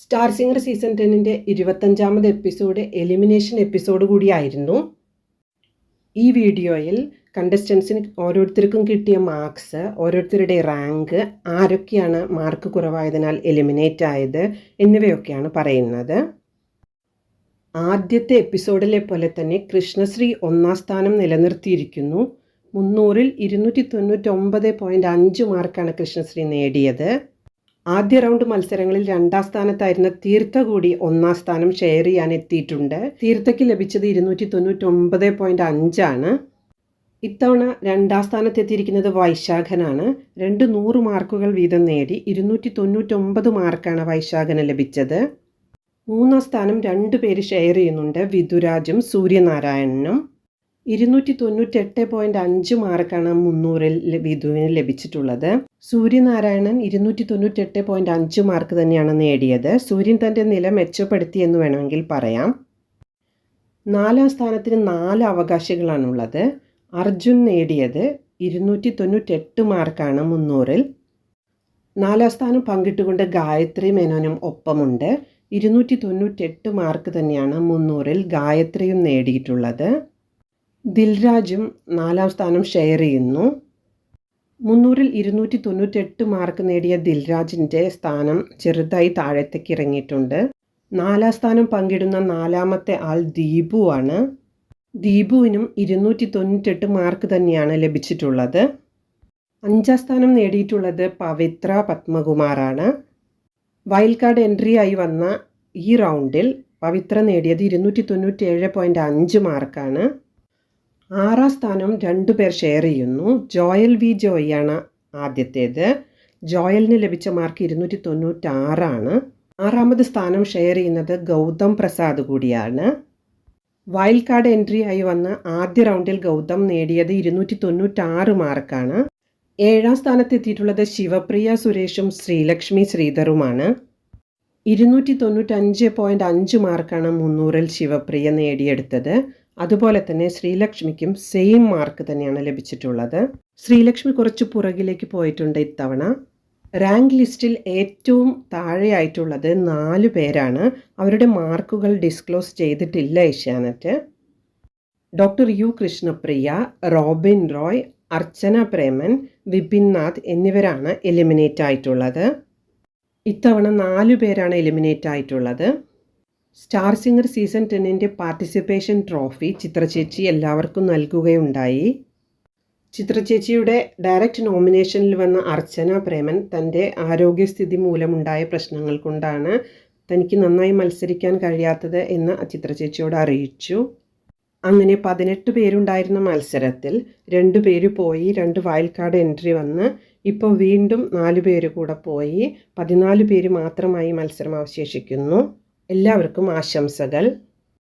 Star singer season ടെന്നിന്റെ ഇരുപത്തഞ്ചാമത് episode elimination episode കൂടിയായിരുന്നു. ഈ വീഡിയോയിൽ കണ്ടസ്റ്റൻസിന് ഓരോരുത്തർക്കും കിട്ടിയ മാർക്സ് ഓരോരുത്തരുടെ റാങ്ക് ആരൊക്കെയാണ് മാർക്ക് കുറവായതിനാൽ എലിമിനേറ്റ് ആയത് എന്നിവയൊക്കെയാണ് പറയുന്നത്. ആദ്യത്തെ എപ്പിസോഡിലെ പോലെ തന്നെ കൃഷ്ണശ്രീ ഒന്നാം സ്ഥാനം നിലനിർത്തിയിരിക്കുന്നു. മുന്നൂറിൽ ഇരുന്നൂറ്റി തൊണ്ണൂറ്റൊമ്പത് പോയിന്റ് അഞ്ച് മാർക്കാണ് കൃഷ്ണശ്രീ നേടിയത്. ആദ്യ റൗണ്ട് മത്സരങ്ങളിൽ രണ്ടാം സ്ഥാനത്തായിരുന്ന തീർത്ഥ കൂടി ഒന്നാം സ്ഥാനം ഷെയർ ചെയ്യാൻ എത്തിയിട്ടുണ്ട്. തീർത്ഥയ്ക്ക് ലഭിച്ചത് ഇരുന്നൂറ്റി തൊണ്ണൂറ്റൊമ്പത് പോയിന്റ് അഞ്ചാണ്. ഇത്തവണ രണ്ടാം സ്ഥാനത്തെത്തിയിരിക്കുന്നത് വൈശാഖനാണ്. രണ്ട് നൂറ് മാർക്കുകൾ വീതം നേടി ഇരുന്നൂറ്റി തൊണ്ണൂറ്റൊമ്പത് മാർക്കാണ് വൈശാഖന് ലഭിച്ചത്. മൂന്നാം സ്ഥാനം രണ്ട് പേര് ഷെയർ ചെയ്യുന്നുണ്ട്. വിദുരാജും സൂര്യനാരായണനും. ഇരുന്നൂറ്റി തൊണ്ണൂറ്റെട്ട് പോയിന്റ് അഞ്ച് മാർക്കാണ് മുന്നൂറിൽ വിധുവിന് ലഭിച്ചിട്ടുള്ളത്. സൂര്യനാരായണൻ ഇരുന്നൂറ്റി തൊണ്ണൂറ്റെട്ട് പോയിന്റ് അഞ്ച് മാർക്ക് തന്നെയാണ് നേടിയത്. സൂര്യൻ തന്റെ നില മെച്ചപ്പെടുത്തി എന്ന് വേണമെങ്കിൽ പറയാം. നാലാം സ്ഥാനത്തിന് നാല് അവകാശികളാണുള്ളത്. അർജുൻ നേടിയത് ഇരുന്നൂറ്റി തൊണ്ണൂറ്റെട്ട് മാർക്കാണ് മുന്നൂറിൽ. നാലാം സ്ഥാനം പങ്കിട്ടുകൊണ്ട് ഗായത്രി മേനോനും ഒപ്പമുണ്ട്. ഇരുന്നൂറ്റി തൊണ്ണൂറ്റെട്ട് മാർക്ക് തന്നെയാണ് മുന്നൂറിൽ ഗായത്രിയും നേടിയിട്ടുള്ളത്. ദിൽരാജും നാലാം സ്ഥാനം ഷെയർ ചെയ്യുന്നു. മുന്നൂറിൽ ഇരുന്നൂറ്റി തൊണ്ണൂറ്റെട്ട് മാർക്ക് നേടിയ ദിൽരാജിന്റെ സ്ഥാനം ചെറുതായി താഴത്തേക്ക് ഇറങ്ങിയിട്ടുണ്ട് നാലാം സ്ഥാനം പങ്കിടുന്ന നാലാമത്തെ ആൾ ദീപു ആണ്. ദീപുവിനും ഇരുന്നൂറ്റി തൊണ്ണൂറ്റെട്ട് മാർക്ക് തന്നെയാണ് ലഭിച്ചിട്ടുള്ളത്. അഞ്ചാം സ്ഥാനം നേടിയിട്ടുള്ളത് പവിത്ര പത്മകുമാറാണ് വൈൽഡ് കാർഡ് എൻട്രി ആയി വന്ന ഈ റൗണ്ടിൽ പവിത്ര നേടിയത് ഇരുന്നൂറ്റി തൊണ്ണൂറ്റി ഏഴ് പോയിന്റ് അഞ്ച് മാർക്കാണ് ആറാം സ്ഥാനം രണ്ടു പേർ ഷെയർ ചെയ്യുന്നു. ജോയൽ വി ജോയിയാണ് ആദ്യത്തേത്. ജോയലിന് ലഭിച്ച മാർക്ക് ഇരുന്നൂറ്റി തൊണ്ണൂറ്റാറാണ് ആറാമത് സ്ഥാനം ഷെയർ ചെയ്യുന്നത് ഗൗതം പ്രസാദ് കൂടിയാണ്. വൈൽഡ് കാർഡ് എൻട്രി ആയി വന്ന ആദ്യ റൗണ്ടിൽ ഗൗതം നേടിയത് ഇരുന്നൂറ്റി തൊണ്ണൂറ്റാറ് മാർക്കാണ് ഏഴാം സ്ഥാനത്തെത്തിയിട്ടുള്ളത് ശിവപ്രിയ സുരേഷും ശ്രീലക്ഷ്മി ശ്രീധറുമാണ് ഇരുന്നൂറ്റി തൊണ്ണൂറ്റഞ്ച് പോയിന്റ് അഞ്ച് മാർക്കാണ് മുന്നൂറിൽ ശിവപ്രിയ നേടിയെടുത്തത്. അതുപോലെ തന്നെ ശ്രീലക്ഷ്മിക്കും സെയിം മാർക്ക് തന്നെയാണ് ലഭിച്ചിട്ടുള്ളത്. ശ്രീലക്ഷ്മി കുറച്ച് പുറകിലേക്ക് പോയിട്ടുണ്ട് ഇത്തവണ. റാങ്ക് ലിസ്റ്റിൽ ഏറ്റവും താഴെയായിട്ടുള്ളത് നാല് പേരാണ്. അവരുടെ മാർക്കുകൾ ഡിസ്ക്ലോസ് ചെയ്തിട്ടില്ല Asianet. Doctor U Krishnapriya Robin Roy Archana Preman Vipin Nath എന്നിവരാണ് എലിമിനേറ്റ് ആയിട്ടുള്ളത്. ഇത്തവണ നാലു പേരാണ് എലിമിനേറ്റ് ആയിട്ടുള്ളത്. സ്റ്റാർ സിംഗർ സീസൺ ടെന്നിന്റെ പാർട്ടിസിപ്പേഷൻ ട്രോഫി ചിത്രചേച്ചി എല്ലാവർക്കും നൽകുകയുണ്ടായി. ചിത്രചേച്ചിയുടെ ഡയറക്റ്റ് നോമിനേഷനിൽ വന്ന അർച്ചന പ്രേമൻ തന്റെ ആരോഗ്യസ്ഥിതി മൂലമുണ്ടായ പ്രശ്നങ്ങൾ കൊണ്ടാണ് തനിക്ക് നന്നായി മത്സരിക്കാൻ കഴിയാത്തത് എന്ന് ചിത്രചേച്ചിയോട് അറിയിച്ചു. അങ്ങനെ പതിനെട്ട് പേരുണ്ടായിരുന്ന മത്സരത്തിൽ രണ്ട് പേര് പോയി രണ്ട് വൈൽഡ് കാർഡ് എൻട്രി വന്ന് ഇപ്പോൾ വീണ്ടും നാല് പേര് കൂടെ പോയി പതിനാല് പേര് മാത്രമായി മത്സരം അവശേഷിക്കുന്നു. എല്ലാവർക്കും ആശംസകൾ.